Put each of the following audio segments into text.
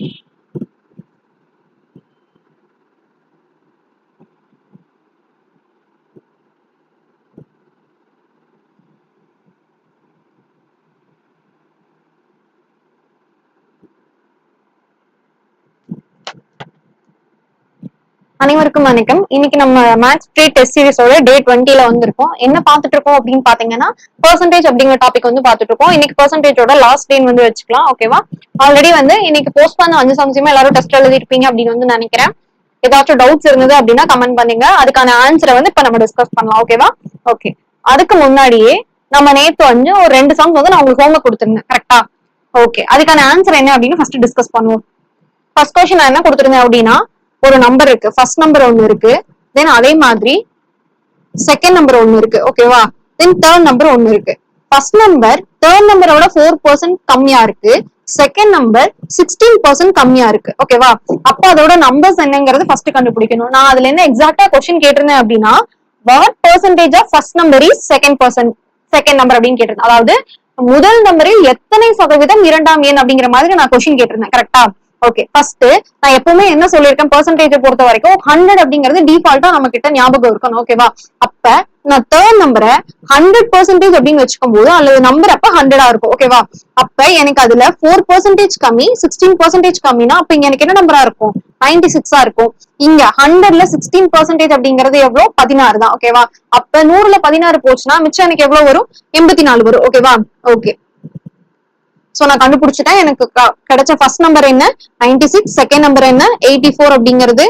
Mm-hmm. அனைவருக்கும் வணக்கம். இன்னைக்கு நம்ம மேக்ஸ் ப்ரீ டெஸ்ட் சீரிஸோட டே டுவெண்ட்டில வந்திருக்கோம். என்ன பார்த்துட்டு இருக்கோம் அப்படின்னு பாத்தீங்கன்னா பெர்சன்டேஜ் அப்படிங்கிற டாபிக் வந்து பார்த்துட்டு இருக்கோம் இன்னைக்கு பெர்சன்டேஜோட லாஸ்ட் டே வந்து வச்சுக்கலாம் ஓகேவா ஆல்ரெடி வந்து இன்னைக்கு போஸ்ட் பண்ண அஞ்சு சம்சயமா எல்லாரும் டெஸ்ட் எழுதிருப்பீங்க அப்படின்னு வந்து நினைக்கிறேன். ஏதாச்சும் டவுட்ஸ் இருந்தது அப்படின்னா கமெண்ட் பண்ணுங்க. அதுக்கான ஆன்சரை வந்து இப்ப நம்ம டிஸ்கஸ் பண்ணலாம் ஓகேவா ஓகே அதுக்கு முன்னாடியே நம்ம நேத்து வந்து ஒரு ரெண்டு சாங்ஸ் வந்து நான் உங்களுக்கு ஹோம்ஒர்க் கொடுத்துருந்தேன் கரெக்டா ஓகே அதுக்கான ஆன்சர் என்ன அப்படின்னு ஃபர்ஸ்ட் டிஸ்கஸ் பண்ணுவோம். ஃபர்ஸ்ட் கொஸ்டின் நான் என்ன கொடுத்துருந்தேன் அப்படின்னா ஒரு நம்பர் இருக்கு. ஃபர்ஸ்ட் நம்பர் ஒன்னு இருக்கு. தென் அதே மாதிரி செகண்ட் நம்பர் ஒன்னு இருக்கு. ஓகேவா தென் தேர்ட் நம்பர் ஒன்னு இருக்கு. ஃபர்ஸ்ட் நம்பர் தேர்ட் நம்பரோட ஃபோர் பர்சன்ட் கம்மியா இருக்கு. செகண்ட் நம்பர் சிக்ஸ்டீன் பர்சன்ட் கம்மியா இருக்கு. ஓகேவா அப்ப அதோட நம்பர்ஸ் என்னங்கிறது ஃபர்ஸ்ட் கண்டுபிடிக்கணும். நான் அதுல என்ன எக்ஸாக்டா கொஸ்டின் கேட்டிருந்தேன் அப்படின்னா what percentage of first number is second percent second number அப்படின்னு கேட்டிருந்தேன். அதாவது முதல் நம்பரில் எத்தனை சதவீதம் இரண்டாம் எண் அப்படிங்கிற மாதிரி நான் கொஸ்டின் கேட்டிருந்தேன். கரெக்டா ஓகே ஃபர்ஸ்ட் நான் எப்பவுமே என்ன சொல்லியிருக்கேன்? பெர்சன்டேஜ் பொறுத்த வரைக்கும் ஹண்ட்ரட் அப்படிங்கிறது டிஃபால்ட்டா நம்ம கிட்ட ஞாபகம் இருக்கணும் ஓகேவா அப்ப நான் தேர்ட் நம்பரை ஹண்ட்ரட் பர்சன்டேஜ் அப்படின்னு வச்சுக்கும் போது அல்லது நம்பர் அப்ப ஹண்ட்ரடா இருக்கும் ஓகேவா அப்ப எனக்கு அதுல ஃபோர் பர்சன்டேஜ் கம்மி சிக்ஸ்டீன் பர்சன்டேஜ் கம்மினா அப்ப இங்க எனக்கு என்ன நம்பரா இருக்கும்? நைன்டி சிக்ஸா இருக்கும். இங்க ஹண்ட்ரட்ல சிக்ஸ்டீன் பர்சன்டேஜ் அப்படிங்கிறது எவ்வளவு பதினாறு தான் ஓகேவா அப்ப நூறுல பதினாறு போச்சுன்னா மிச்சம் எனக்கு எவ்வளவு வரும்? எண்பத்தி நாலு வரும் ஓகேவா ஓகே சோ நான் கண்டுபிடிச்சிட்டேன். எனக்கு கிடைச்ச ஃபர்ஸ்ட் நம்பர் என்ன? 96 சிக்ஸ் செகண்ட் நம்பர் என்ன? எயிட்டி ஃபோர் அப்படிங்கிறது.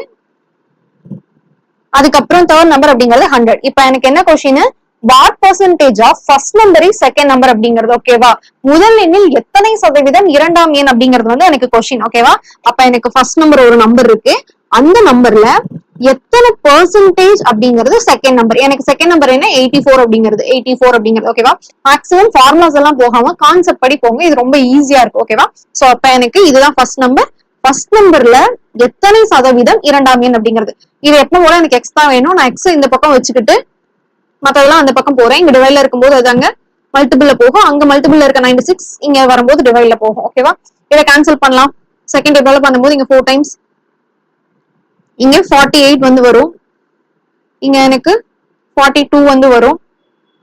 அதுக்கப்புறம் தேர்ட் நம்பர் அப்படிங்கிறது ஹண்ட்ரட் இப்ப எனக்கு என்ன question what percentage of first number second number அப்படிங்கிறது ஓகேவா முதல் எண்ணில் எத்தனை சதவீதம் இரண்டாம் எண் அப்படிங்கிறது வந்து எனக்கு கொஸ்டின் ஓகேவா அப்ப எனக்கு ஃபர்ஸ்ட் நம்பர் ஒரு நம்பர் இருக்கு. அந்த நம்பர்ல எத்தனை பெர்சன்டேஜ் அப்படிங்கிறது செகண்ட் நம்பர் எனக்கு செகண்ட் நம்பர் என்ன? எயிட்டி ஃபோர் அப்படிங்கிறது. எயிட்டி ஃபோர் அப்படிங்கிறது ஓகேவா மேக்ஸிமம் ஃபார்முலாஸ் எல்லாம் போகாம கான்செப்ட் படி போங்க. இது ரொம்ப ஈஸியா இருக்கு ஓகேவா சோ அப்ப எனக்கு இதுதான் ஃபர்ஸ்ட் நம்பர் ஃபர்ஸ்ட் நம்பர்ல எத்தனை சதவீதம் இரண்டாம் எண் அப்படிங்கிறது. இது எப்போ போல எனக்கு எக்ஸ் தான் வேணும். நான் எக்ஸ் இந்த பக்கம் வச்சுக்கிட்டு மத்ததெல்லாம் அந்த பக்கம் போறேன். இங்க டிவைட்ல இருக்கும்போது அது அங்க மல்டிபிள்ல போகும். அங்க மல்டிபிள்ல இருக்க 96 சிக்ஸ் இங்க வரும்போது டிவைட்ல போகும். ஓகேவா இதை கேன்சல் பண்ணலாம். செகண்ட் டேபிள் பண்ணும்போது இங்க ஃபோர் டைம்ஸ் இங்க ஃபார்ட்டி எயிட் வந்து வரும். இங்க எனக்கு ஃபார்ட்டி டூ வந்து வரும்.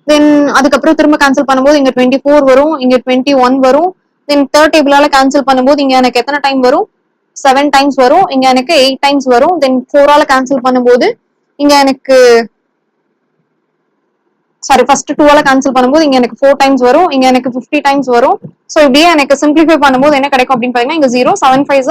தென் அதுக்கப்புறம் திரும்ப கேன்சல் பண்ணும்போது இங்க டுவெண்ட்டி ஃபோர் வரும். இங்க டுவெண்ட்டி ஒன் வரும் தென் தேர்ட் டேபிளால கேன்சல் பண்ணும்போது இங்க எனக்கு எத்தனை டைம் வரும்? செவன் டைம்ஸ் வரும். இங்க எனக்கு எயிட் டைம்ஸ் வரும். தென் ஃபோரால கேன்சல் பண்ணும்போது இங்க எனக்கு சாரி ஃபர்ஸ்ட் டூவால கேன்சல் பண்ணும்போது இங்க எனக்கு ஃபோர் டைம்ஸ் வரும். இங்க எனக்கு ஃபிஃப்டி டைம்ஸ் வரும். ஸோ இப்படியே எனக்கு சிம்பிளிஃபை பண்ணும்போது என்ன கிடைக்கும் அப்படின்னு பாத்தீங்கன்னா இங்க zero seven five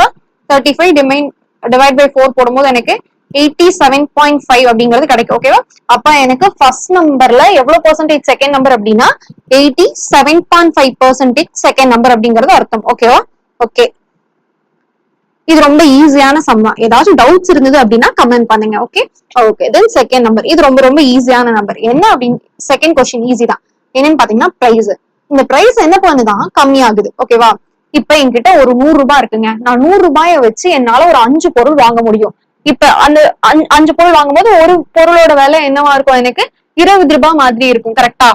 thirty five டிமைன் divide by four போடும்போது எனக்கு எயிட்டி செவன் பாயிண்ட் ஃபைவ் அப்படிங்கிறது கிடைக்கும் ஓகேவா அப்ப எனக்கு ஃபர்ஸ்ட் நம்பர்ல எவ்வளவு பர்சன்டேஜ் செகண்ட் நம்பர் அப்படின்னா eighty seven point five percentage second number அப்படிங்கிறது அர்த்தம் ஓகேவா ஓகே இது ரொம்ப ஈஸியான சம் தான். ஏதாச்சும் டவுட்ஸ் இருந்தது அப்படின்னா கமெண்ட் பண்ணுங்க okay okay then second number இது ரொம்ப ரொம்ப ஈஸியான நம்பர் என்ன அப்படின்னு செகண்ட் கொஸ்டின் ஈஸி தான். என்னன்னு பாத்தீங்கன்னா பிரைஸ் இந்த பிரைஸ் என்ன பண்ணுதான் கம்மியாகுது ஓகேவா இப்ப என்கிட்ட ஒரு நூறு ரூபாய் இருக்குங்க. நான் நூறு ரூபாய வச்சு என்னால ஒரு அஞ்சு பொருள் வாங்க முடியும். இப்ப அந்த அஞ்சு- அஞ்சு பொருள் வாங்கும்போது ஒரு பொருளோட விலை என்னவா இருக்கும்? எனக்கு இருபது ரூபாய் மாதிரி இருக்கும் கரெக்டா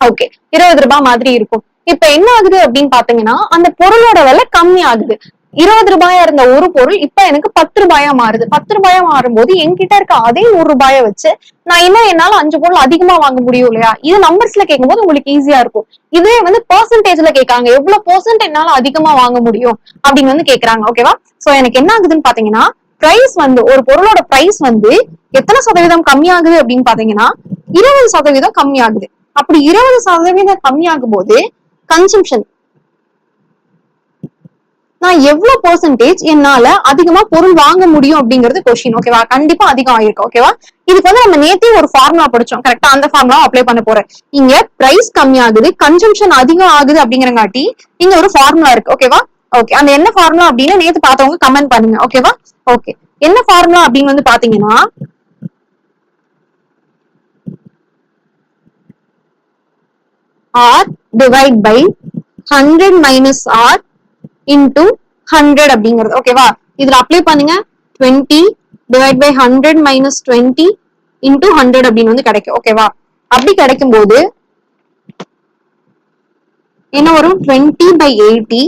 ஓகே இருபது ரூபாய் மாதிரி இருக்கும். இப்ப என்ன ஆகுது அப்படின்னு பாத்தீங்கன்னா அந்த பொருளோட விலை கம்மி ஆகுது இருபது ரூபாயா இருந்த ஒரு பொருள் இப்ப எனக்கு பத்து ரூபாயா மாறுது. பத்து ரூபாயா மாறும்போது என்கிட்ட இருக்க அதே நூறு ரூபாய வச்சு நான் இன்னும் என்னால அஞ்சு பொருள் அதிகமா வாங்க முடியும் இல்லையா? இது நம்பர்ஸ்ல கேட்கும்போது உங்களுக்கு ஈஸியா இருக்கும். இதே வந்து பெர்சன்டேஜ்ல கேட்காங்க. எவ்வளவு பெர்சன்ட் என்னால அதிகமா வாங்க முடியும் அப்படின்னு வந்து கேக்குறாங்க ஓகேவா சோ எனக்கு என்ன ஆகுதுன்னு பாத்தீங்கன்னா பிரைஸ் வந்து ஒரு பொருளோட பிரைஸ் வந்து எத்தனை சதவீதம் கம்மியாகுது அப்படின்னு பாத்தீங்கன்னா இருபது சதவீதம் கம்மியாகுது. அப்படி இருபது சதவீதம் கம்மியாகும் போது கன்சம்ஷன் நான் எவ்வளவு பெர்சன்டேஜ் என்னால அதிகமா பொருள் வாங்க முடியும் அப்படிங்கிறது கொஸ்டின் ஓகேவா கண்டிப்பா அதிகம் ஆயிருக்கும் ஓகேவா இதுக்கு வந்து நம்ம நேத்தே ஒரு ஃபார்முலா படிச்சோம். கரெக்டா அந்த ஃபார்முலா அப்ளை பண்ண போறேன். இங்க பிரைஸ் கம்மியாகுது கன்சம்ஷன் அதிகம் ஆகுது அப்படிங்கறங்காட்டி இங்க ஒரு ஃபார்முலா இருக்கு ஓகேவா ஓகே அந்த என்ன ஃபார்முலா அப்படின்னு நேத்து பார்த்தவங்க கமெண்ட் பண்ணுங்க ஓகேவா ஓகே என்ன ஃபார்முலா அப்படின்னு வந்து பாத்தீங்கன்னா R divide by hundred minus R into hundred அப்படிங்கிறது. ஓகேவா இதுல அப்ளை பண்ணுங்க. Twenty divide by hundred minus twenty into hundred அப்படின்னு வந்து கிடைக்கும். ஓகேவா அப்படி கிடைக்கும் போது என்ன வரும்? Twenty by eighty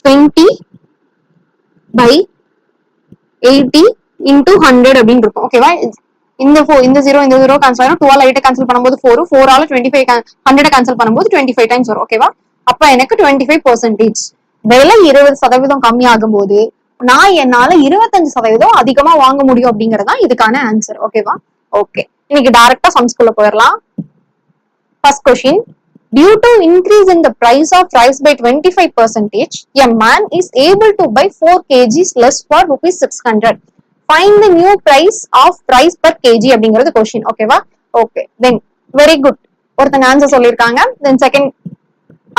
twenty by eighty into hundred அப்படின்னு இருக்கும். ஓகேவா இந்த ஃபோர் இந்த ஜீரோ இந்த ஜீரோ கேன்சல் ஆயிரும். டுவெல் எயிட்டை கேன்சல் பண்ணும்போது four four all twenty five hundred cancel பண்ணும்போது டுவெண்ட்டி ஃபைவ் டைம்ஸ் வரும் ஓகேவா அப்ப எனக்கு டுவெண்ட்டி ஃபைவ் பர்சன்டேஜ் விலை இருபது சதவீதம் கம்மியாகும் போது நான் என்னால இருபத்தஞ்சு சதவீதம் அதிகமா வாங்க முடியும் அப்படிங்கறதா இதுக்கான ஆன்சர் ஓகேவா ஓகே இன்னைக்கு டைரக்டா சம்ஸ்குள்ள போயிடலாம் first question due to increase in the price of rice by twenty five percentage a man is able to buy four KGs less for rupees six hundred Find the new price of price per KG அப்படிங்கிறது question ஓகேவா okay then very good ஒருத்தங்க answer சொல்லியிருக்காங்க. Then second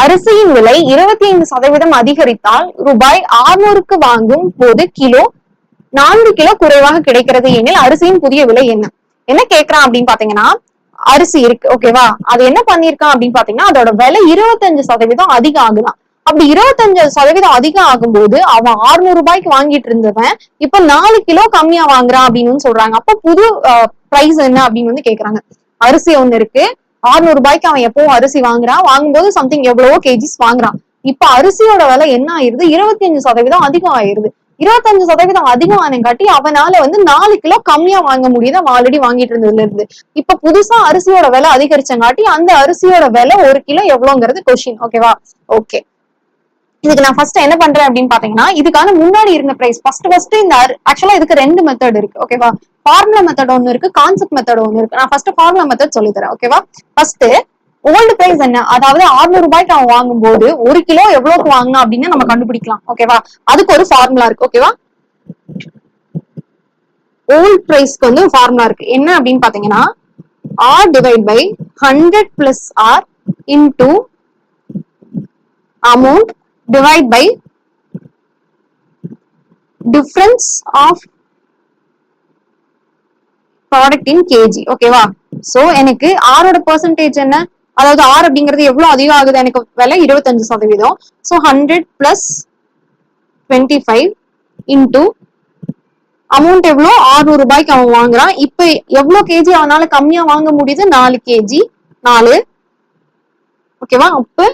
அரிசியின் விலை இருபத்தி ஐந்து சதவீதம் அதிகரித்தால் ரூபாய் ஆறுநூறுக்கு வாங்கும் போது கிலோ நான்கு கிலோ குறைவாக கிடைக்கிறது எனில் அரிசியின் புதிய விலை என்ன? என்ன கேக்குறான் அப்படின்னு பாத்தீங்கன்னா அரிசி இருக்கு. ஓகேவா அது என்ன பண்ணிருக்கான் அப்படின்னு பாத்தீங்கன்னா அதோட விலை இருபத்தஞ்சு சதவீதம் அதிகம் ஆகுதான். அப்படி இருபத்தஞ்சு சதவீதம் அதிகம் ஆகும்போது அவன் 600 ரூபாய்க்கு வாங்கிட்டு இருந்தவன் இப்ப நாலு கிலோ கம்மியா வாங்குறான் அப்படின்னு சொல்றாங்க. அப்ப புது பிரைஸ் என்ன அப்படின்னு வந்து கேக்குறாங்க. அரிசி ஒண்ணு இருக்கு. 600 ரூபாய்க்கு அவன் எப்பவும் அரிசி வாங்குறான். வாங்கும்போது சம்திங் எவ்வளவோ கேஜிஸ் வாங்குறான். இப்ப அரிசியோட விலை என்ன ஆயிருது? இருபத்தி அஞ்சு சதவீதம் அதிகம் ஆயிருது. இருபத்தஞ்சு சதவீதம் அதிகம் ஆனங்காட்டி அவனால வந்து நாலு கிலோ கம்மியா வாங்க முடியுது. அவன் ஆல்ரெடி வாங்கிட்டு இருந்ததுல இருந்து. இப்ப புதுசா அரிசியோட விலை அதிகரிச்சங்காட்டி அந்த அரிசியோட விலை ஒரு கிலோ எவ்வளவுங்கிறது கொஸ்டின் ஓகேவா ஓகே இதுக்கு நான் ஃபர்ஸ்ட் என்ன பண்றேன் அப்படின்னு பாத்தீங்கன்னா இதுக்கான முன்னாடி இருந்த பிரைஸ் ஃபர்ஸ்ட் ஃபர்ஸ்ட் இந்த ஆக்சுவலா இதுக்கு ரெண்டு மெத்தட் இருக்கு ஓகேவா ஃபார்முலா மெத்தட் ஒன்னு இருக்கு கான்செப்ட் மெத்தட் ஒன்னு இருக்கு. நான் ஃபர்ஸ்ட் ஃபார்முலா மெத்தட் சொல்லி தரேன் ஓகேவா ஃபர்ஸ்ட் ஓல்டு பிரைஸ் என்ன? அதாவது 600 ரூபாய்க்கு அவன் வாங்கும்போது ஒரு கிலோ எவ்வளவுக்கு வாங்கினா அப்படின்னு நம்ம கண்டுபிடிக்கலாம் ஓகேவா அதுக்கு ஒரு ஃபார்முலா இருக்கு ஓகேவா ஓல்ட் பிரைஸ்க்கு வந்து ஃபார்முலா இருக்கு. என்ன அப்படின்னு பாத்தீங்கன்னா R divide by hundred plus R into amount divide by difference of product in KG ஓகேவா சோ எனக்கு ஆரோட பெர்சன்டேஜ் என்ன? அதாவது ஆறு அப்படிங்கிறது எவ்வளவு அதிகம் ஆகுது? எனக்கு விலை இருபத்தஞ்சு சதவீதம். So hundred plus twenty five into amount எவ்வளோ? 600 ரூபாய்க்கு அவன் வாங்குறான். இப்ப எவ்வளோ கேஜி அவனால கம்மியா வாங்க முடியுது? நாலு கேஜி நாலு. ஓகேவா அப்போ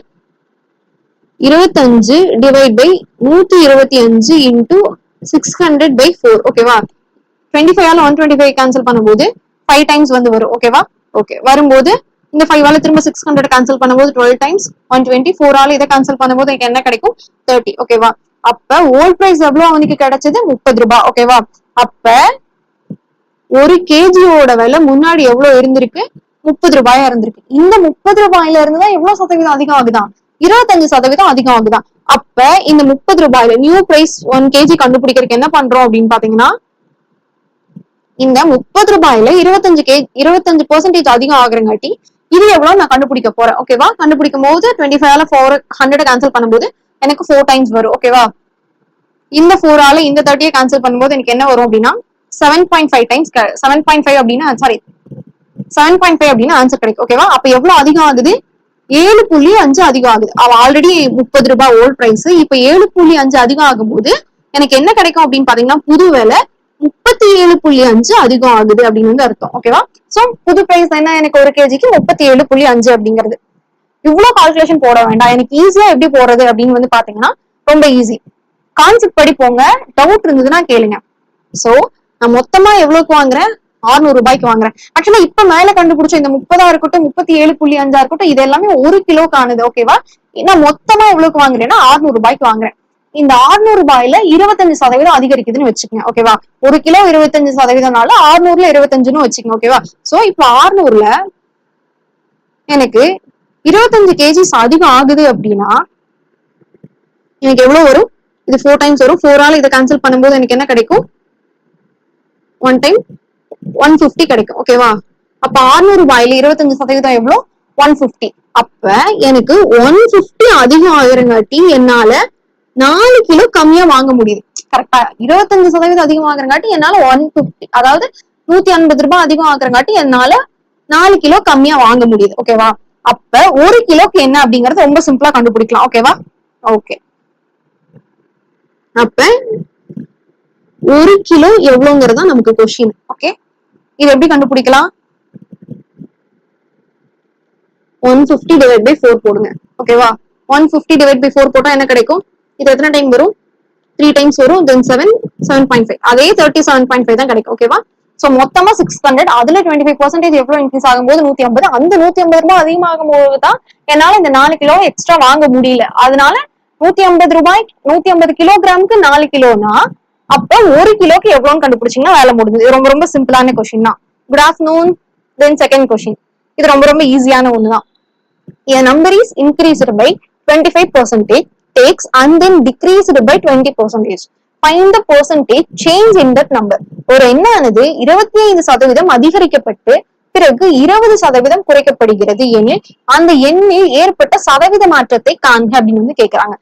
இருபத்தஞ்சு டிவைட் பை நூத்தி இருபத்தி அஞ்சு into six hundred by four ஓகேவா twenty five one twenty five cancel பண்ணும்போது ஃபைவ் டைம்ஸ் வந்து வரும். ஓகேவா ஓகே வரும்போது இந்த ஃபைவ் ஆல திரும்ப சிக்ஸ் ஹண்ட்ரட் கேன்சல் பண்ணும்போது twelve times one twenty four இதை கேன்சல் பண்ணும்போது எனக்கு என்ன கிடைக்கும்? தேர்ட்டி ஓகேவா அப்ப ஓல்ட் பிரைஸ் எவ்வளவு அவனுக்கு கிடைச்சது? முப்பது ரூபாய் ஓகேவா அப்ப ஒரு கேஜியோட விலை முன்னாடி எவ்வளவு இருந்திருக்கு? முப்பது ரூபாயா இருந்திருக்கு. இந்த முப்பது ரூபாயில இருந்து தான் எவ்வளவு சதவீதம் அதிகம் ஆகுதான் இருபத்தஞ்சு சதவீதம் அதிகம் ஆகுதான் அப்ப இந்த முப்பது ரூபாயில நியூ பிரைஸ் ஒன் கேஜி கண்டுபிடிக்கிறதுக்கு என்ன பண்றோம் அப்படின்னு பாத்தீங்கன்னா இந்த முப்பது ரூபாயில இருபத்தஞ்சு கே இருபத்தஞ்சு பெர்சன்டேஜ் அதிகம் ஆகுறங்காட்டி இது எவ்வளவு நான் கண்டுபிடிக்க போறேன். ஓகேவா கண்டுபிடிக்கும் போது டுவெண்ட்டி ஃபைவ்ல ஃபோர் ஹண்ட்ரட் கேன்சல் பண்ணும்போது எனக்கு ஃபோர் டைம்ஸ் வரும். ஓகேவா இந்த ஃபோர் ஆல இந்த தேர்ட்டியை கேன்சல் பண்ணும்போது எனக்கு என்ன வரும் அப்படின்னா seven point five times seven point five அப்படின்னா சாரி செவன் பாயிண்ட் ஃபைவ் அப்படின்னு ஆன்சர் கிடைக்கும். ஓகேவா அப்ப எவ்வளவு அதிகம் ஆகுது? ஏழு புள்ளி அஞ்சு அதிகம் ஆகுது. அவ ஆல்ரெடி முப்பது ரூபாய் ஓல்ட் பிரைஸ் இப்ப ஏழு புள்ளி அஞ்சு அதிகம் ஆகும்போது எனக்கு என்ன கிடைக்கும் அப்படின்னு பாத்தீங்கன்னா புது விலை முப்பத்தி ஏழு புள்ளி அஞ்சு அதிகம் ஆகுது அப்படின்னு வந்து அர்த்தம். ஓகேவா சோ புது பிரைஸ் என்ன? எனக்கு ஒரு கேஜிக்கு முப்பத்தி ஏழு புள்ளி அஞ்சு அப்படிங்கிறது. இவ்வளவு கால்குலேஷன் போட வேண்டாம். எனக்கு ஈஸியா எப்படி போறது அப்படின்னு வந்து பாத்தீங்கன்னா ரொம்ப ஈஸி கான்செப்ட் படி போங்க. டவுட் இருந்ததுன்னா கேளுங்க. சோ நான் மொத்தமா எவ்வளவுக்கு வாங்குறேன்? 600 ரூபாய்க்கு வாங்குறேன். ஆக்சுவலா இப்ப மேல கண்டுபிடிச்ச இந்த முப்பதா இருக்கட்டும் முப்பத்தி ஏழு புள்ளி அஞ்சா இருக்கட்டும் இது எல்லாமே ஒரு கிலோக்கு ஆனது ஓகேவா நான் மொத்தமா எவ்வளவுக்கு வாங்குறேன்னா 600 ரூபாய்க்கு வாங்குறேன். இந்த 600 ரூபாயில இருபத்தஞ்சு சதவீதம் அதிகரிக்குதுன்னு வச்சுக்கோங்க ஓகேவா ஒரு கிலோ இருபத்தஞ்சு சதவீதம்னால 600ல இருபத்தஞ்சுன்னு வச்சுக்கோங்க ஓகேவா சோ இப்ப அறுநூறுல எனக்கு இருபத்தஞ்சு கேஜிஸ் அதிகம் ஆகுது அப்படின்னா எனக்கு எவ்வளவு வரும்? இது ஃபோர் டைம்ஸ் வரும். ஃபோர் ஆல இதை கேன்சல் பண்ணும்போது எனக்கு என்ன கிடைக்கும்? ஒன் டைம் ஒன் பிப்டி கிடைக்கும் ஓகேவா அப்ப 600 ரூபாயில இருபத்தஞ்சு சதவீதம் எவ்வளவு ஒன் பிப்டி அப்ப எனக்கு ஒன் பிப்டி அதிகம் ஆகுறங்காட்டி என்னால நாலு கிலோ கம்மியா வாங்க முடியுது. கரெக்டா இருபத்தஞ்சு சதவீதம் அதிகம் ஆகுறங்காட்டி என்னால ஒன் பிப்டி அதாவது நூத்தி ஐம்பது ரூபாய் அதிகம் ஆகுறங்காட்டி என்னால நாலு கிலோ கம்மியா வாங்க முடியுது ஓகேவா அப்ப ஒரு கிலோக்கு என்ன அப்படிங்கறது ரொம்ப சிம்பிளா கண்டுபிடிக்கலாம் ஓகேவா ஓகே அப்ப ஒரு கிலோ எவ்வளவுங்கிறது நமக்கு கொஸ்டின் ஓகே இது எப்படி கண்டுபிடிக்கலாம்? One fifty divide by four போடுங்க. ஓகேவா one fifty divide by four போட்டா என்ன கிடைக்கும்? இது எத்தனை டைம் வரும்? த்ரீ டைம்ஸ் வரும் then seven seven point five அதே தேர்ட்டி செவன் பாயிண்ட் ஃபைவ் தான் கிடைக்கும். ஓகேவா சோ மொத்தமா சிக்ஸ் ஹண்ட்ரட் அதுல டுவெண்ட்டி ஃபைவ் பர்சன்டேஜ் எவ்வளவு இன்க்ரீஸ் ஆகும்போது? நூத்தி ஐம்பது. அந்த நூத்தி ஐம்பது ரூபாய் அதிகமாகும் போது தான் என்னால இந்த நாலு கிலோ எக்ஸ்ட்ரா வாங்க முடியல. அதனால நூத்தி ஐம்பது ரூபாய் நூத்தி ஐம்பது கிலோகிராமுக்கு நாலு கிலோனா அப்ப ஒரு கிலோக்கு எவ்வளோன்னு கண்டுபிடிச்சீங்கன்னா வேலை முடிஞ்சது. ரொம்ப ரொம்ப சிம்பிளான கொஷின் தான். Good afternoon then second question இது ரொம்ப ரொம்ப ஈஸியான ஒண்ணுதான். Number is is by by 25 percentage takes and then decreased by 20 percentage find the percentage change in that number ஒரு எண்ணானது இருபத்தி ஐந்து சதவீதம் அதிகரிக்கப்பட்டு பிறகு இருபது சதவீதம் குறைக்கப்படுகிறது எனில் அந்த எண்ணில் ஏற்பட்ட சதவீத மாற்றத்தை காண்க அப்படின்னு வந்து கேட்கிறாங்க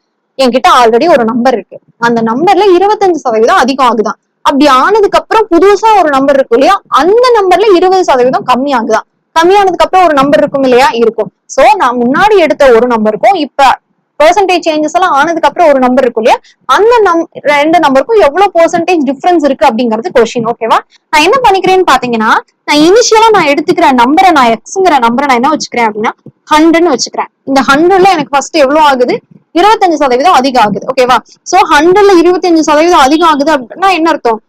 என்கிட்ட ஆல்ரெடி ஒரு நம்பர் இருக்கு. அந்த நம்பர்ல இருபத்தஞ்சு சதவீதம் அதிகம் ஆகுதான். அப்படி ஆனதுக்கு அப்புறம் புதுசா ஒரு நம்பர் இருக்கும் இல்லையா? அந்த நம்பர்ல இருபது சதவீதம் கம்மி ஆகுதான். கம்மியானதுக்கு அப்புறம் ஒரு நம்பர் இருக்கும் இல்லையா? இருக்கும். சோ நான் முன்னாடி எடுத்த ஒரு நம்பருக்கும் இப்ப பெர்சன்டேஜ் சேஞ்சஸ் எல்லாம் ஆனதுக்கு அப்புறம் ஒரு நம்பர் இருக்கும் இல்லையா? அந்த நம் ரெண்டு நம்பருக்கும் எவ்வளவு பெர்சன்டேஜ் டிஃபரன்ஸ் இருக்கு அப்படிங்கிறது கொஸ்டின் ஓகேவா நான் என்ன பண்ணிக்கிறேன்னு பாத்தீங்கன்னா நான் இனிஷியலா நான் எடுத்துக்கிற நம்பரை நான் எக்ஸ்ங்கிற நம்பரை நான் என்ன வச்சுக்கிறேன் அப்படின்னா ஹண்ட்ரட்னு வச்சுக்கிறேன். இந்த ஹண்ட்ரட்ல எனக்கு ஃபர்ஸ்ட் எவ்வளவு ஆகுது? இருபத்தஞ்சு சதவீதம் அதிகம் ஆகுது ஓகேவா சோ ஹண்ட்ரட்ல இருபத்தஞ்சு சதவீதம் அதிகம் ஆகுது அப்படின்னா என்ன அர்த்தம்?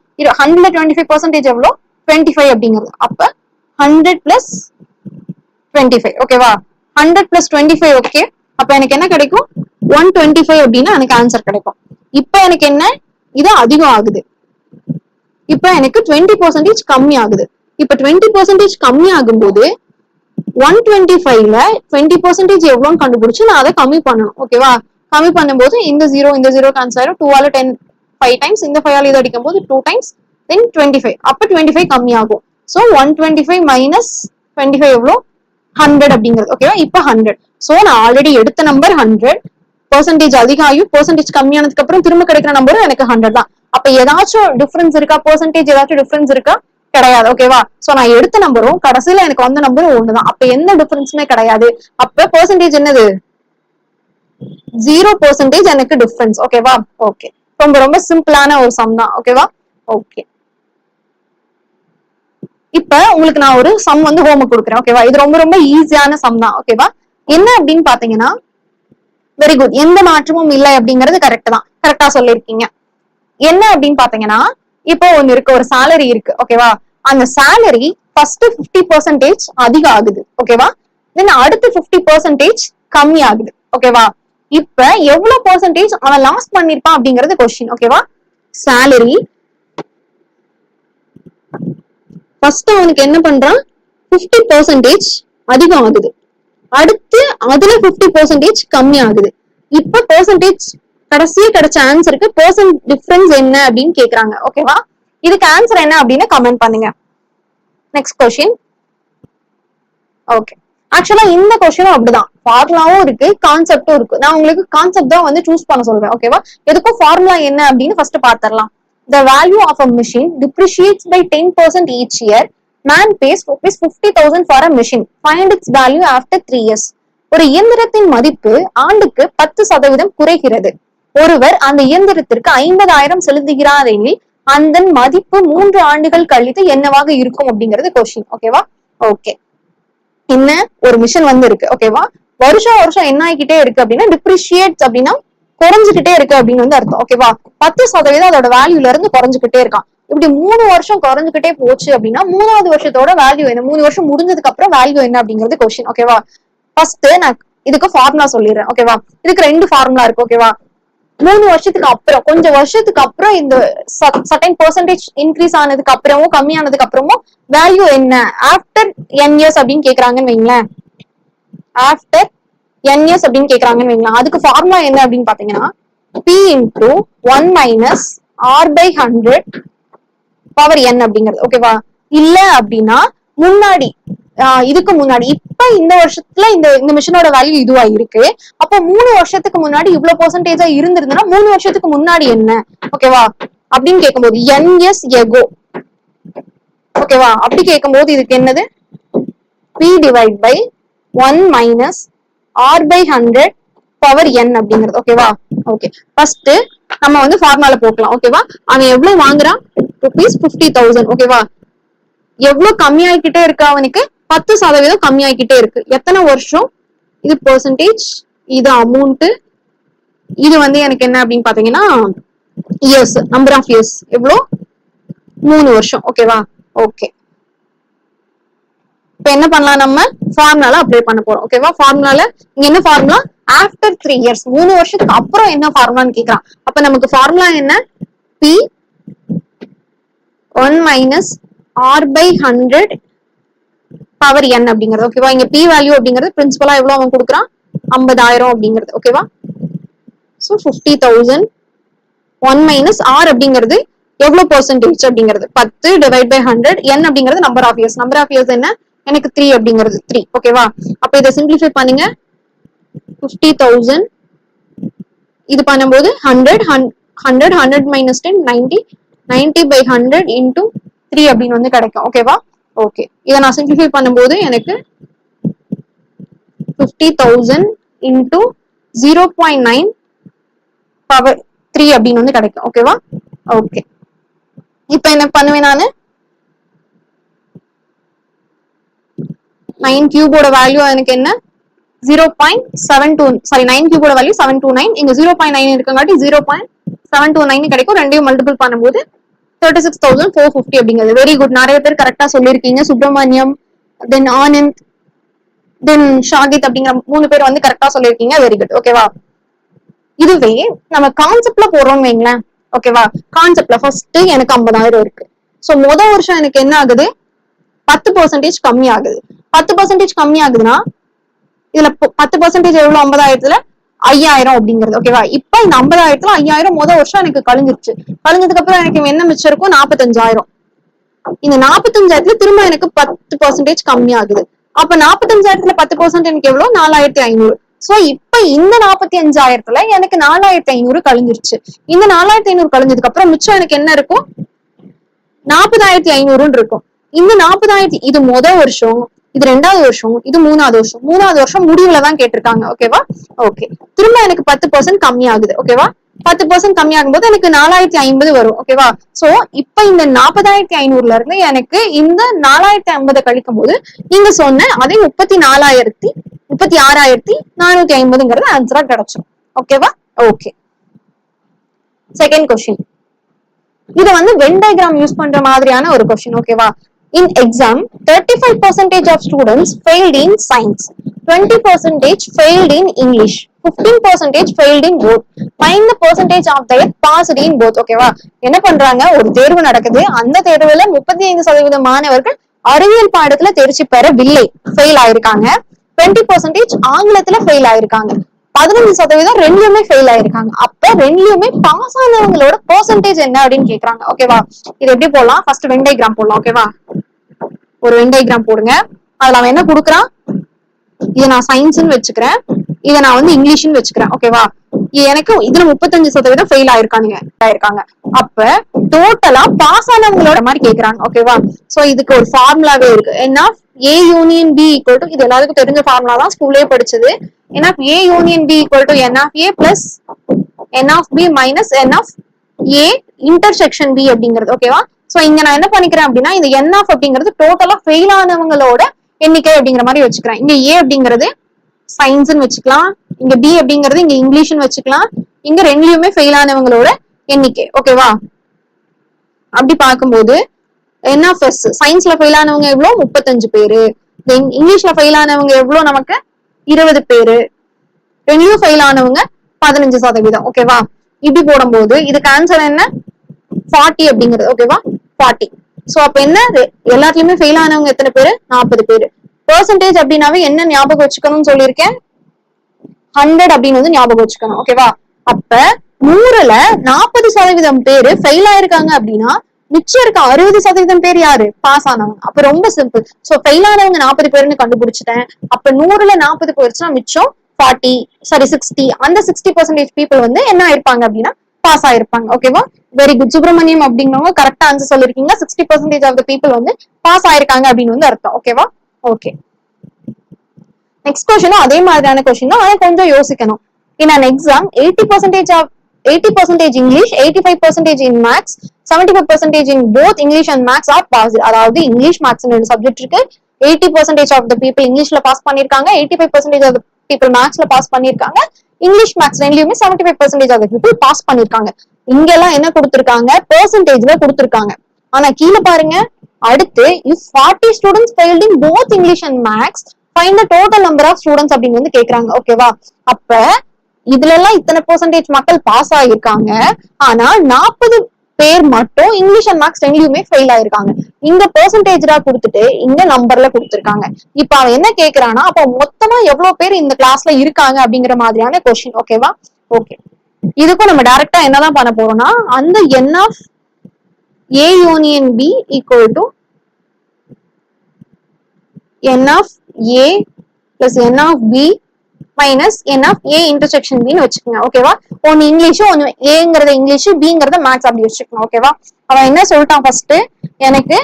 ஹண்ட்ரட்ல டுவெண்ட்டி ஃபைவ் பர்சன்டேஜ் எவ்வளோ? டுவெண்ட்டி ஃபைவ் அப்படிங்கிறது. அப்ப ஹண்ட்ரட் பிளஸ் டுவெண்ட்டி ஃபைவ் ஓகேவா hundred plus twenty five okay அப்ப எனக்கு என்ன கிடைக்கும்? ஒன் டுவெண்ட்டி ஃபைவ் அப்படின்னா எனக்கு ஆன்சர் கிடைக்கும். இப்ப எனக்கு என்ன? இது அதிகம் ஆகுது இப்ப எனக்கு டுவெண்ட்டி பர்சன்டேஜ் கம்மி ஆகுது இப்ப டுவெண்ட்டி பர்சன்டேஜ் கம்மி ஆகும்போது ஒன் டுவெண்ட்டி ஃபைவ்ல டுவெண்ட்டி பர்சன்டேஜ் எவ்வளோன்னு கண்டுபிடிச்சு நான் அதை கம்மி பண்ணணும். ஓகேவா கம்மி பண்ணும்போது இந்த ஜீரோ இந்த ஜீரோ கேன்சல் ஆயிரும். டூ ஆல டென் ஃபைவ் டைம்ஸ் இந்த ஃபைவ் ஆல இது அடிக்கும் போது two times then twenty five அப்போ டுவெண்ட்டி ஃபைவ் கம்மி ஆகும் so one twenty five minus twenty five எவ்வளோ? ஹண்ட்ரட் அப்படிங்கிறது. ஓகேவா இப்போ ஹண்ட்ரட் ஸோ நான் ஆல்ரெடி எடுத்த நம்பர் ஹண்ட்ரட் பெர்சன்டேஜ் அதிகம் ஆகி பெர்சன்டேஜ் கம்மியானதுக்கு அப்புறம் திரும்ப கிடைக்கிற நம்பரும் எனக்கு ஹண்ட்ரட் தான். அப்ப ஏதாச்சும் டிஃபரன்ஸ் இருக்கா? பெர்சன்டேஜ் ஏதாச்சும் டிஃபரன்ஸ் இருக்கா? கிடையாது. ஓகேவா சோ நான் எடுத்த நம்பரும் கடைசியில எனக்கு வந்த நம்பரும் ஒண்ணுதான். அப்ப எந்த டிஃபரன்ஸுமே கிடையாது. அப்ப பெர்சன்டேஜ் என்னது? ஜீரோ பெர்சன்டேஜ் எனக்கு டிஃபரன்ஸ் ஓகேவா ஓகே ரொம்ப ரொம்ப சிம்பிளான ஒரு சம் தான். ஓகேவா ஓகே இப்ப உங்களுக்கு நான் ஒரு சம் வந்து ஹோம் கொடுக்குறேன். ஓகேவா இது ரொம்ப ரொம்ப ஈஸியான சம் தான். ஓகேவா என்ன அப்படின்னு பாத்தீங்கன்னா வெரி குட் எந்த மாற்றமும் இல்லை அப்படிங்கிறது கரெக்ட் தான். கரெக்டா சொல்லிருக்கீங்க என்ன அப்படின்னு பாத்தீங்கன்னா இப்போ ஒண்ணு இருக்கு. ஒரு சேலரி இருக்கு. ஓகேவா அந்த சேலரி ஃபர்ஸ்ட் 50% பர்சன்டேஜ் அதிகம் ஆகுது. ஓகேவா தென் அடுத்து 50% பர்சன்டேஜ் கம்மி ஆகுது. ஓகேவா இப்ப எவ்வளவு பெர்சன்டேஜ் அவன் லாஸ் பண்ணிருப்பான் அப்படிங்கறது கொஸ்டின் ஓகேவா சேலரி ஃபர்ஸ்ட் அவனுக்கு என்ன பண்றான்? பிப்டி பெர்சன்டேஜ் அதிகம் ஆகுது அடுத்து அதுல பிப்டி பெர்சன்டேஜ் கம்மி ஆகுது இப்ப பெர்சன்டேஜ் கடைசியா கிடைச்ச ஆன்சருக்கு பெர்சன்ட் டிஃபரன்ஸ் என்ன அப்படின்னு கேக்குறாங்க ஓகேவா இதுக்கு ஆன்சர் என்ன அப்படின்னு கமெண்ட் பண்ணுங்க. நெக்ஸ்ட் கொஸ்டின் ஓகே ஆக்சுவலா இந்த கொஸ்டினும் அப்படிதான். ஃபார்முலாவும் இருக்கு கான்செப்டும் இருக்கு. நான் உங்களுக்கு கான்செப்ட் தான் வந்து சூஸ் பண்ண சொல்றேன் ஓகேவா எதுக்கும் ஃபார்முலா என்ன அப்படின்னு first பாத்திரலாம் the value of a machine depreciates by ten percent each year man pays rupees fifty thousand for a machine find its value after three years ஒரு இயந்திரத்தின் மதிப்பு ஆண்டுக்கு பத்து சதவீதம் குறைகிறது. ஒருவர் அந்த இயந்திரத்திற்கு ஐம்பதாயிரம் செலுத்துகிறார் எனில் அந்த மதிப்பு மூன்று ஆண்டுகள் கழித்து என்னவாக இருக்கும் அப்படிங்கிறது கொஸ்டின் ஓகேவா ஓகே என்ன ஒரு மிஷின் வந்து இருக்கு ஓகேவா வருஷம் வருஷம் என்ன ஆகிக்கிட்டே இருக்கு அப்படின்னா டிப்ரிஷியேட் அப்படின்னா குறைஞ்சுக்கிட்டே இருக்கு அப்படின்னு வந்து அர்த்தம். ஓகேவா பத்து சதவீதம் அதோட வேல்யூல இருந்து குறைஞ்சுக்கிட்டே இருக்கான். இப்படி மூணு வருஷம் குறைஞ்சுக்கிட்டே போச்சு அப்படின்னா மூணாவது வருஷத்தோட வேல்யூ என்ன? மூணு வருஷம் முடிஞ்சதுக்கு அப்புறம் வேல்யூ என்ன அப்படிங்கிறது கொஸ்டின் ஓகேவா ஃபர்ஸ்ட் நான் இதுக்கு ஃபார்முலா சொல்லிடுறேன். ஓகேவா இதுக்கு ரெண்டு ஃபார்முலா இருக்கு. ஓகேவா மூணு வருஷத்துக்கு அப்புறம் கொஞ்சம் வருஷத்துக்கு அப்புறம் இந்த சர்டன் பெர்சன்டேஜ் இன்க்ரீஸ் ஆனதுக்கு அப்புறமும் கம்மியானதுக்கு அப்புறமும் வேல்யூ என்ன? ஆஃப்டர் என் இயர்ஸ் அப்படின்னு கேக்குறாங்கன்னு வைங்களேன். ஆஃப்டர் என் இயர்ஸ் அப்படின்னு கேக்குறாங்கன்னு வைங்களேன். அதுக்கு ஃபார்முலா என்ன அப்படின்னு பாத்தீங்கன்னா P into one minus R by hundred power N அப்படிங்கிறது. ஓகேவா இல்ல அப்படின்னா முன்னாடி இதுக்கு முன்னாடி. இப்ப இந்த வருஷத்துல இந்த இந்த மிஷினோட வேல்யூ இதுவா இருக்கு. அப்போ மூணு வருஷத்துக்கு முன்னாடி இவ்வளவு பெர்சன்டேஜா இருந்திருந்ததுன்னா மூணு வருஷத்துக்கு முன்னாடி என்ன? ஓகேவா அப்படின்னு கேட்கும்போது என் எஸ் எகோ ஓகேவா அப்படி கேட்கும்போது இதுக்கு என்னது? P divide by one minus R by hundred power N அப்படிங்கிறது. ஓகேவா ஓகே ஃபர்ஸ்ட் நம்ம வந்து ஃபார்மால போக்கலாம் ஓகேவா அவன் எவ்வளவு வாங்குறான்? ருபீஸ் பிப்டி தௌசண்ட் ஓகேவா எவ்வளவு கம்மியாயிக்கிட்டே இருக்கு அவனுக்கு? பத்து சதவீதம் கம்மியாயிக்கிட்டே இருக்கு. எத்தனை வருஷம்? இது பெர்சன்டேஜ் இது அமௌண்ட் இது வந்து எனக்கு என்ன அப்படின்னு பாத்தீங்கன்னா இயர்ஸ் நம்பர் ஆஃப் இயர்ஸ் எவ்வளோ? மூணு வருஷம். ஓகேவா ஓகே இப்ப என்ன பண்ணலாம் நம்ம? ஃபார்முலால அப்ளை பண்ண போறோம். ஓகேவா ஃபார்முலால இங்க என்ன ஃபார்முலா ஆஃப்டர் த்ரீ இயர்ஸ் மூணு வருஷத்துக்கு அப்புறம் என்ன ஃபார்முலான்னு கேக்குறான். அப்ப நமக்கு ஃபார்முலா என்ன? P one minus R by hundred power N அப்படிங்கிறது ஓகேவா இங்க பி வேல்யூ அப்படிங்கிறது பிரின்சிபலா எவ்வளவு அவன் கொடுக்குறான்? ஐம்பதாயிரம் அப்படிங்கிறது ஓகேவா so fifty thousand one minus R அப்படிங்கிறது எவ்வளவு பெர்சன்டேஜ் அப்படிங்கிறது? பத்து டிவைட் பை ஹண்ட்ரட் என் அப்படிங்கிறது number of years number of years என்ன? எனக்கு த்ரீ அப்படிங்கிறது த்ரீ ஓகேவா அப்ப இதை சிம்பிளிஃபை பண்ணுங்க. ஃபிஃப்டி தௌசண்ட் இது பண்ணும்போது hundred hundred hundred minus ten ninety ninety by hundred into three அப்படின்னு வந்து கிடைக்கும் ஓகேவா ஓகே இதை நான் சிம்பிளிஃபை பண்ணும்போது எனக்கு fifty thousand into zero point nine power three அப்படின்னு வந்து கிடைக்கும். ஓகேவா ஓகே இப்போ என்ன பண்ணுவேன் நானு? நைன் கியூபோட வேல்யூ எனக்கு என்ன? Zero point seven two sorry nine கியூபோட value seven two nine இங்க zero point nine இருக்கங்காட்டி zero point seven two nine கிடைக்கும். ரெண்டையும் மல்டிபிள் பண்ணும்போது thirty six thousand four fifty அப்படிங்கிறது. வெரி குட் நிறைய பேர் கரெக்டா சொல்லியிருக்கீங்க. சுப்பிரமணியம் தென் ஆனந்த் தென் ஷாகித் அப்படிங்கிற மூணு பேர் வந்து கரெக்டா சொல்லியிருக்கீங்க. வெரி குட் ஓகேவா இதுவே நம்ம கான்செப்ட்ல போறோம் வைங்களேன். ஓகேவா கான்செப்ட்ல ஃபர்ஸ்ட் எனக்கு ஐம்பதாயிரம் இருக்கு. சோ முத வருஷம் எனக்கு என்ன ஆகுது? பத்து பர்சன்டேஜ் கம்மி ஆகுது. பத்து பர்சன்டேஜ் கம்மி ஆகுதுன்னா இதுல பத்து பர்சன்டேஜ் எவ்வளவு? ஐம்பதாயிரத்துல ஐயாயிரம் அப்படிங்கிறது ஓகேவா இப்ப இந்த ஐம்பதாயிரத்துல ஐயாயிரம் முத வருஷம் எனக்கு கழிஞ்சிருச்சு. கழிஞ்சதுக்கு அப்புறம் எனக்கு என்ன மிச்சம் இருக்கும் நாற்பத்தஞ்சாயிரம் இந்த நாற்பத்தஞ்சாயிரத்துல திரும்ப எனக்கு பத்து பர்சன்டேஜ் கம்மி ஆகுது. அப்ப நாற்பத்தஞ்சாயிரத்துல பத்து பர்சன்ட் எனக்கு எவ்வளவு நாலாயிரத்தி ஐநூறு. சோ இப்ப இந்த நாற்பத்தி அஞ்சாயிரத்துல எனக்கு நாலாயிரத்தி ஐநூறு கழிஞ்சிருச்சு. இந்த நாலாயிரத்தி ஐநூறு கழிஞ்சதுக்கு அப்புறம் மிச்சம் எனக்கு என்ன இருக்கும்? நாற்பதாயிரத்தி ஐநூறுன்னு இருக்கும். இந்த நாற்பதாயிரத்தி இது முத வருஷம். இது ரெண்டாவது வருஷம் இது மூணாவது வருஷம். மூணாவது வருஷம் முடிவுல தான் கேட்டிருக்காங்க ஓகேவா ஓகே திரும்ப எனக்கு பத்து பர்சன்ட் கம்மி ஆகுது ஓகேவா பத்து பர்சன்ட் கம்மி ஆகும்போது எனக்கு நாலாயிரத்தி ஐம்பது வரும் ஓகேவா சோ இப்ப இந்த நாற்பதாயிரத்தி ஐநூறுல இருந்து எனக்கு இந்த நாலாயிரத்தி ஐம்பதை கழிக்கும் போது நீங்க சொன்ன அதே முப்பத்தி நாலாயிரத்தி முப்பத்தி ஆறாயிரத்தி நானூத்தி ஐம்பதுங்கிறது ஆன்சரா கிடைச்சிடும் ஓகேவா ஓகே செகண்ட் கொஸ்டின் இது வந்து வென் டயக்ராம் யூஸ் பண்ற மாதிரியான ஒரு கொஸ்டின் ஓகேவா in exam thirty five percentage of students failed in science twenty percentage failed in English fifteen percentage failed in both find the percentage of their passed in both ஓகேவா என்ன பண்றாங்க? ஒரு தேர்வு நடக்குது. அந்த தேர்வுல முப்பத்தி ஐந்து சதவீத மாணவர்கள் அறிவியல் பாடத்துல தேர்ச்சி பெறவில்லை. ஃபெயில் ஆயிருக்காங்க. டுவெண்ட்டி பர்சன்டேஜ் ஆங்கிலத்துல ஃபெயில் ஆயிருக்காங்க. பதினஞ்சு சதவீதம் ரெண்டுமே ஃபெயில் ஆயிருக்காங்க. அப்ப ரெண்டுலயுமே பாஸ் ஆனவங்களோட பெர்சன்டேஜ் என்ன அப்படின்னு கேக்குறாங்க. ஓகேவா இது எப்படி போடலாம்? ஃபர்ஸ்ட் வெண்டைகிராம் போடலாம். ஓகேவா ஒரு வெண்டைகிராம் போடுங்க. அதுல அவன் என்ன கொடுக்குறான்? இதை நான் சயின்ஸ்னு வச்சுக்கிறேன். இதை நான் வந்து இங்கிலீஷ்னு வச்சுக்கிறேன். ஓகேவா எனக்கு இதுல முப்பத்தஞ்சு சதவீதம் ஃபெயில் ஆயிருக்கானுங்க. ஆயிருக்காங்க. அப்ப டோட்டலா பாஸ் ஆனவங்களோட மாதிரி கேக்குறாங்க. ஓகேவா சோ இதுக்கு ஒரு ஃபார்முலாவே இருக்கு. ஏன்னா A union B equal to இது எல்லாருக்கும் தெரிஞ்ச ஃபார்முலா தான் ஸ்கூல்லே படிச்சது. ஏன்னா A union B equal to N of A plus N of B minus N of A intersection B அப்படிங்கிறது. ஓகேவா சோ இங்க நான் என்ன பண்ணிக்கிறேன் அப்படின்னா இந்த என் ஆஃப் அப்படிங்கிறது டோட்டலா ஃபெயில் ஆனவங்களோட எண்ணிக்கை அப்படிங்கிற மாதிரி வச்சுக்கிறேன். இங்க ஏ அப்படிங்கிறது சயின்ஸ்னு வச்சுக்கலாம். இங்க பி அப்படிங்கிறது இங்க இங்கிலீஷ்னு வச்சுக்கலாம். இங்க ரெண்டுலயுமே ஃபெயில் ஆனவங்களோட எண்ணிக்கை. ஓகேவா அப்படி பார்க்கும்போது என்எஃப்எஸ் சயின்ஸ்ல ஃபெயில் ஆனவங்க எவ்வளவு முப்பத்தஞ்சு பேரு. இங்கிலீஷ்ல ஃபெயில் ஆனவங்க எவ்வளவு நமக்கு இருபது பேரு. ரெண்டுலயும் ஃபெயில் ஆனவங்க பதினஞ்சு சதவீதம். ஓகேவா இப்படி போடும்போது இதுக்கு ஆன்சர் என்ன? ஃபார்ட்டி அப்படிங்கிறது. ஓகேவா ஃபார்ட்டி சோ அப்ப என்ன? எல்லாத்துலயுமே ஃபெயில் ஆனவங்க எத்தனை பேரு? நாற்பது பேரு. பெர்சன்டேஜ் அப்படின்னாவே என்ன ஞாபகம் வச்சுக்கணும்னு சொல்லியிருக்கேன்? ஹண்ட்ரட் அப்படின்னு வந்து ஞாபகம் வச்சுக்கணும் ஓகேவா அப்ப நூறுல நாற்பது சதவீதம் பேரு ஃபெயில் ஆயிருக்காங்க அப்படின்னா மிச்சம் இருக்க அறுபது சதவீதம் பேர் யாரு? பாஸ் ஆனவங்க. அப்ப ரொம்ப சிம்பிள் சோ ஃபெயில் ஆனவங்க நாற்பது பேர்னு கண்டுபிடிச்சிட்டேன். அப்ப நூறுல நாற்பது போயிருச்சுன்னா மிச்சம் ஃபார்ட்டி சாரி சிக்ஸ்டி அந்த சிக்ஸ்டி பர்சன்டேஜ் பீப்புள் வந்து என்ன ஆயிருப்பாங்க அப்படின்னா பாஸ் ஆயிருப்பாங்க ஓகேவா வெரி குட் சுப்பிரமணியம் அப்படிங்கிறவங்க கரெக்டா ஆன்சர் சொல்லிருக்கீங்க. Sixty percentage of the people வந்து பாஸ் ஆயிருக்காங்க அப்படின்னு வந்து அர்த்தம் ஓகேவா ஓகே நெக்ஸ்ட் கொஸ்டினும் அதே மாதிரியான கொஸ்டின் தான். ஆனா கொஞ்சம் யோசிக்கணும். In an exam eighty percentage of eighty percentage English eighty five percentage in maths seventy five percentage in both English and maths are pass அதாவது இங்கிலீஷ் மேக்ஸ் ரெண்டு சப்ஜெக்ட் இருக்கு. Eighty percentage of the people இங்கிலீஷ்ல pass பண்ணிருக்காங்க eighty five percentage of people மேக்ஸ்ல pass பண்ணிருக்காங்க English maths ரெண்டுலயுமே seventy five percentage of people pass பண்ணிருக்காங்க. இங்க எல்லாம் என்ன கொடுத்திருக்காங்க? பெர்சன்டேஜ்ல கொடுத்திருக்காங்க. ஆனா கீழே பாருங்க. அடுத்து if forty students failed in both English and maths find the total number of students அப்படின்னு வந்து கேக்குறாங்க. ஓகேவா அப்ப இதுல எல்லாம் இத்தனை பெர்சன்டேஜ் மக்கள் பாஸ் ஆகியிருக்காங்க. ஆனா நாற்பது பேர் மட்டும் இங்கிலீஷ் அண்ட் மேக்ஸ் ரெண்டுலயுமே ஃபெயில் ஆயிருக்காங்க இங்க பெர்சன்டேஜா கொடுத்துட்டு இங்க நம்பர்ல கொடுத்துருக்காங்க. இப்ப அவன் என்ன கேக்குறான்னா அப்ப மொத்தமா எவ்வளவு பேர் இந்த கிளாஸ்ல இருக்காங்க அப்படிங்கிற மாதிரியான கொஸ்டின் ஓகேவா ஓகே இதுக்கும் நம்ம டைரக்டா என்னதான் பண்ண போறோம்னா அந்த N of A union B equal to N of A plus N of B minus N of A intersection பின்னு வச்சுக்கோங்க ஓகேவா ஒன்னு இங்கிலீஷும் ஒன்னு ஏங்கிறத இங்கிலீஷ் பிங்கிறத மேக்ஸ் அப்படி வச்சுக்கணும் ஓகேவா அவன் என்ன சொல்லிட்டான் ஃபர்ஸ்ட் எனக்கு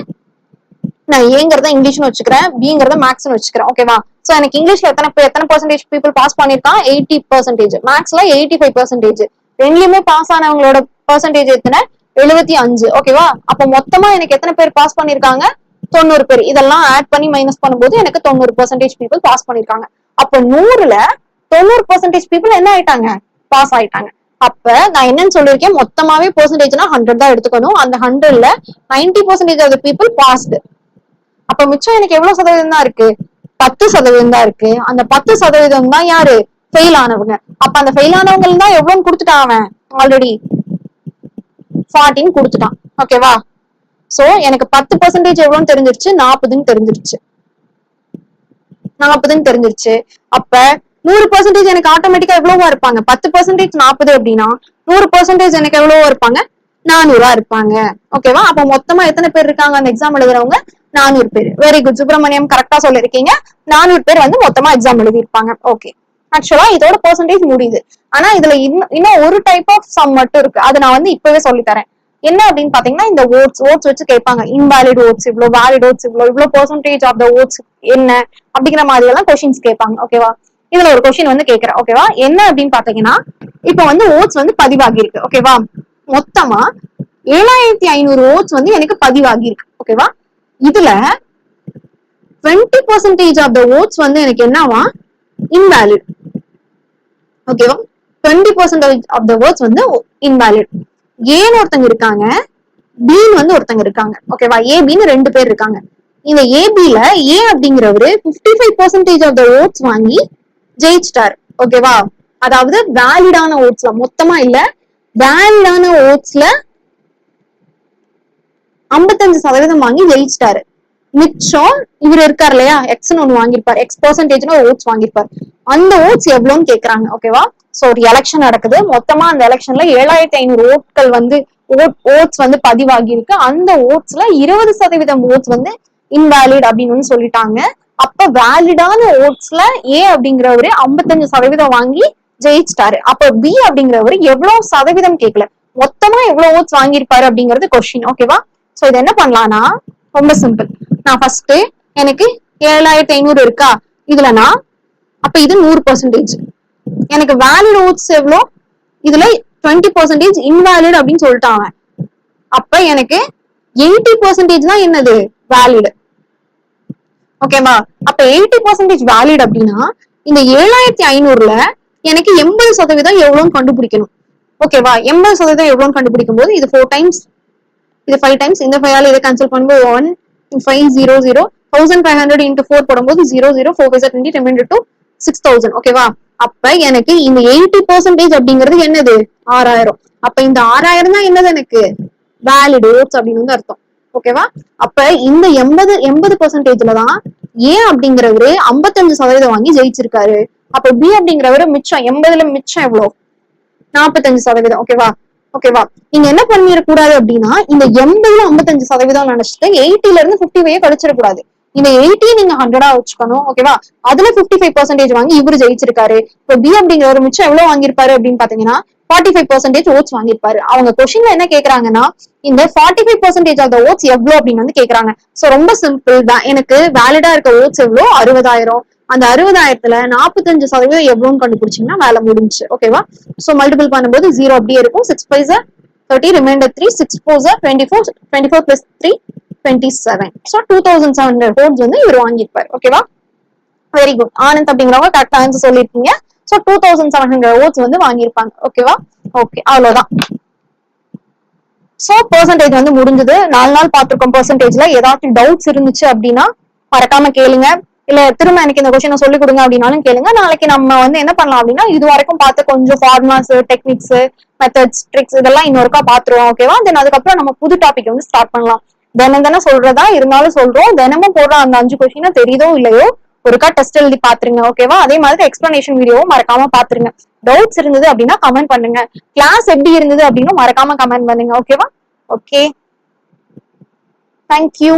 நான் ஏங்கிறத இங்கிலீஷ்னு வச்சுக்கிறேன் பிங்கிறத மேக்ஸ்னு வச்சுக்கிறேன். ஓகேவா சோ எனக்கு இங்கிலீஷ்ல எத்தனை எத்தனை பர்சன்டேஜ் பீப்புள் பாஸ் பண்ணிருக்கான் எயிட்டி பர்சன்டேஜ் மேக்ஸ்ல எயிட்டி ஃபைவ் பர்சன்டேஜ் ரெண்டுலயுமே பாஸ் ஆனவங்களோட பர்சன்டேஜ் எத்தனை? எழுபத்தி அஞ்சு. ஓகேவா அப்ப மொத்தமா எனக்கு எத்தனை பேர் பாஸ் பண்ணிருக்காங்க தொண்ணூறு பேர். இதெல்லாம் ஆட் பண்ணி மைனஸ் பண்ணும்போது எனக்கு தொண்ணூறு பர்சன்டேஜ் பீப்புள் பாஸ் பண்ணிருக்காங்க அப்ப நூறுல தொண்ணூறு பர்சன்டேஜ் பீப்புள் என்ன ஆயிட்டாங்க? பாஸ் ஆயிட்டாங்க. அப்ப நான் என்னன்னு சொல்லியிருக்கேன் மொத்தமாவே பெர்சன்டேஜ்னா ஹண்ட்ரட் தான் எடுத்துக்கணும். அந்த ஹண்ட்ரட்ல ninety percentage of people passed அப்ப மிச்சம் எனக்கு எவ்வளவு சதவீதம் தான் இருக்கு? பத்து சதவீதம் தான் இருக்கு. அந்த பத்து சதவீதம் தான் யாரு? ஃபெயில் ஆனவங்க. அப்ப அந்த ஃபெயில் ஆனவங்க தான் எவ்வளவுன்னு கொடுத்துட்டான் அவன்? ஆல்ரெடி ஃபார்ட்டின்னு கொடுத்துட்டான். ஓகேவா சோ எனக்கு பத்து பர்சன்டேஜ் எவ்வளவுன்னு தெரிஞ்சிருச்சு? நாற்பதுன்னு தெரிஞ்சிருச்சு. நாற்பதுன்னு தெரிஞ்சிருச்சு. அப்ப நூறு பர்சன்டேஜ் எனக்கு ஆட்டோமேட்டிக்கா எவ்வளவா இருப்பாங்க. பத்து பர்சன்டேஜ் நாற்பது அப்படின்னா நூறு பர்சன்டேஜ் எனக்கு எவ்வளவோ இருப்பாங்க? நானூறா இருப்பாங்க. ஓகேவா அப்ப மொத்தமா எத்தனை பேர் இருக்காங்க? அந்த எக்ஸாம் எழுதுறவங்க நானூறு பேர். வெரி குட் சுப்பிரமணியம் கரெக்டா சொல்லிருக்கீங்க நானூறு பேர் வந்து மொத்தமா எக்ஸாம் எழுதியிருப்பாங்க. ஓகே ஆக்சுவலா இதோட பர்சன்டேஜ் முடியுது. ஆனா இதுல இன்னும் இன்னும் ஒரு டைப் ஆஃப் சம் மட்டும் இருக்கு. அதை நான் வந்து இப்பவே சொல்லி தரேன் என்ன அப்படின்னு பாத்தீங்கன்னா இந்த ஓட்ஸ் ஓட்ஸ் வச்சு கேட்பாங்க. இன்வாலிட் ஓட்ஸ் இவ்வளோ வேலிட் ஓட்ஸ் இவ்வளோ இவ்வளோ பர்சன்டேஜ் ஆஃப் த ஓட்ஸ் என்ன? அப்படிங்கிற மாதிரி எல்லாம் கொஸ்டின்ஸ் கேட்பாங்க ஓகேவா இதுல ஒரு கொஸ்டின் வந்து கேக்குறேன் ஓகேவா என்ன அப்படின்னு பாத்தீங்கன்னா இப்போ வந்து ஓட்ஸ் வந்து பதிவாகி இருக்கு ஓகேவா மொத்தமா ஏழாயிரத்தி ஐநூறு ஓட்ஸ் வந்து எனக்கு பதிவாகி இருக்கு ஓகேவா இதுல twenty percentage of the votes வந்து எனக்கு என்னவா? இன்வேலிட் ஓகேவா twenty percentage of the votes வந்து இன்வேலிட் ஏன்னு ஒருத்தங்க இருக்காங்க பின்னு வந்து ஒருத்தங்க இருக்காங்க ஓகேவா ஏபின்னு ரெண்டு பேர் இருக்காங்க. இந்த ஏபில ஏ அப்படிங்கிறவரு 55% five percentage of the votes வாங்கி ஜெயிச்சிட்டார். ஓகேவா அதாவது வேலிடான ஓட்ஸ்ல மொத்தமா இல்ல வேலிடான ஓட்ஸ்ல ஐம்பத்தஞ்சு சதவீதம் வாங்கி ஜெயிச்சிட்டாரு. மிச்சம் இவர் இருக்கார் இல்லையா? எக்ஸ்னு ஒன்னு வாங்கியிருப்பார். எக்ஸ் பர்சன்டேஜ்னு ஒரு ஓட்ஸ் வாங்கியிருப்பார். அந்த ஓட்ஸ் எவ்வளவுன்னு கேக்குறாங்க ஓகேவா சோ ஒரு எலெக்ஷன் நடக்குது. மொத்தமா அந்த எலெக்ஷன்ல ஏழாயிரத்தி ஐநூறு ஓட்கள் வந்து ஓட்ஸ் வந்து பதிவாகி இருக்கு அந்த ஓட்ஸ்ல இருபது சதவீதம் ஓட்ஸ் வந்து இன்வேலிட் அப்படின்னு சொல்லிட்டாங்க. அப்ப வேலிடான ஓட்ஸ்ல ஏ அப்படிங்கிறவரு ஐம்பத்தஞ்சு சதவீதம் வாங்கி ஜெயிச்சிட்டாரு. அப்ப பி அப்படிங்கிறவரு எவ்வளவு சதவீதம் கேட்கல மொத்தமா எவ்வளவு ஓட்ஸ் வாங்கியிருப்பாரு அப்படிங்கிறது கொஸ்டின் ஓகேவா சோ இது என்ன பண்ணலாம்னா ரொம்ப சிம்பிள் நான் ஃபர்ஸ்ட் எனக்கு ஏழாயிரத்தி ஐநூறு இருக்கா? இதுல நான் அப்ப இது நூறு பர்சன்டேஜ் எனக்கு வேலிட் ஓட்ஸ் எவ்வளோ? இதுல டுவெண்ட்டி பர்சன்டேஜ் இன்வேலிட் அப்படின்னு சொல்லிட்டாங்க அப்ப எனக்கு எயிட்டி பர்சன்டேஜ் தான் என்னது? வேலிட் ஓகேவா அப்ப எயிட்டி பர்சன்டேஜ் வேலிட் அப்படின்னா இந்த ஏழாயிரத்தி ஐநூறுல எனக்கு எண்பது சதவீதம் எவ்வளோன்னு கண்டுபிடிக்கணும். ஓகேவா எண்பது சதவீதம் எவ்வளோன்னு கண்டுபிடிக்கும் போது இது ஃபோர் டைம்ஸ் இது ஃபைவ் டைம்ஸ் இந்த ஃபைவ் இதை கேன்சல் பண்ணும்போது one five zero zero thousand five hundred into four போடும்போது zero zero four five twenty remainder two six thousand ஓகேவா அப்ப எனக்கு இந்த எயிட்டி பர்சன்டேஜ் அப்படிங்கிறது என்னது? ஆறாயிரம். அப்ப இந்த ஆறாயிரம் தான் என்னது எனக்கு? வேலிட் ஓட்ஸ் அப்படின்னு வந்து அர்த்தம். ஓகேவா அப்ப இந்த எண்பது எண்பது பர்சன்டேஜ்ல தான் ஏ அப்படிங்கிறவரு ஐம்பத்தஞ்சு சதவீதம் வாங்கி ஜெயிச்சிருக்காரு. அப்ப பி அப்படிங்கிறவரு மிச்சம் எண்பதுல மிச்சம் எவ்வளோ? நாற்பத்தஞ்சு சதவீதம். ஓகேவா ஓகேவா நீங்க என்ன பண்ணிடக்கூடாது அப்படின்னா இந்த எண்பதுல ஐம்பத்தஞ்சு சதவீதம் நினைச்சிட்டு எயிட்டில இருந்து பிப்டி ஃபைவ் கழிச்சிடக்கூடாது. இந்த எயிட்டியை நீங்க ஹண்ட்ரடா வச்சுக்கணும். ஓகேவா அதுல பிப்டி ஃபைவ் பர்சன்டேஜ் வாங்கி இவரு ஜெயிச்சிருக்காரு. இப்போ பி அப்படிங்கிற ஒரு மிச்சம் எவ்வளவு வாங்கியிருப்பாரு அப்படின்னு பாத்தீங்கன்னா ஃபார்ட்டி ஃபைவ் பர்சன்டேஜ் ஓட்ஸ் வாங்கியிருப்பாரு. அவங்க கொஸ்டின்ல என்ன கேக்குறாங்கன்னா இந்த forty five percentage of the votes எவ்வளோ அப்படின்னு வந்து கேக்குறாங்க. சோ ரொம்ப சிம்பிள் தான். எனக்கு வேலிடா இருக்க ஓட்ஸ் எவ்வளோ அறுபதாயிரம். அந்த அறுபதாயிரத்துல நாற்பத்தஞ்சு சதவீதம் எவ்வளோன்னு கண்டுபிடிச்சிங்கன்னா வேலை முடிஞ்சுச்சு. ஓகேவா சோ மல்டிபிள் பண்ணும்போது ஜீரோ அப்படியே இருக்கும். Six fives thirty remainder three six four twenty four twenty four plus three twenty seven so two thousand seven hundred votes வந்து இவர் வாங்கியிருப்பார். ஓகேவா வெரி குட் ஆனந்த் அப்படிங்கிறவங்க கரெக்டாக ஆன்சர் சொல்லியிருக்கீங்க. So two thousand seven hundred votes வந்து வாங்கியிருப்பாங்க. ஓகேவா ஓகே அவ்வளவுதான். சோ பெர்சன்டேஜ் வந்து முடிஞ்சது. நாலு நாள் பார்த்துருக்கோம் பெர்சன்டேஜ்ல ஏதாச்சும் டவுட்ஸ் இருந்துச்சு அப்படின்னா மறக்காம கேளுங்க. இல்ல திரும்ப எனக்கு இந்த கொஸ்டினை சொல்லி கொடுங்க அப்படின்னாலும் கேளுங்க. நாளைக்கு நம்ம வந்து என்ன பண்ணலாம் அப்படின்னா இது வரைக்கும் பார்த்து கொஞ்சம் ஃபார்மாஸ் டெக்னிக்ஸ் மெத்தட்ஸ் ட்ரிக்ஸ் இதெல்லாம் இன்னொருக்கா பாத்துருவோம் ஓகேவா தென் அதுக்கப்புறம் நம்ம புது டாபிக் வந்து ஸ்டார்ட் பண்ணலாம். தினம் தினம் சொல்றதா இருந்தாலும் சொல்றோம். தினமும் போடுற அந்த அஞ்சு கொஸ்டினா தெரியுதோ இல்லையோ ஒருக்கா டெஸ்ட் எழுதி பாத்துருங்க ஓகேவா அதே மாதிரி எக்ஸ்பிளனேஷன் வீடியோவும் மறக்காம பாத்துருங்க. டவுட்ஸ் இருந்தது அப்படின்னா கமெண்ட் பண்ணுங்க. கிளாஸ் எப்படி இருந்தது அப்படின்னு மறக்காம கமெண்ட் பண்ணுங்க ஓகேவா ஓகே தேங்க்யூ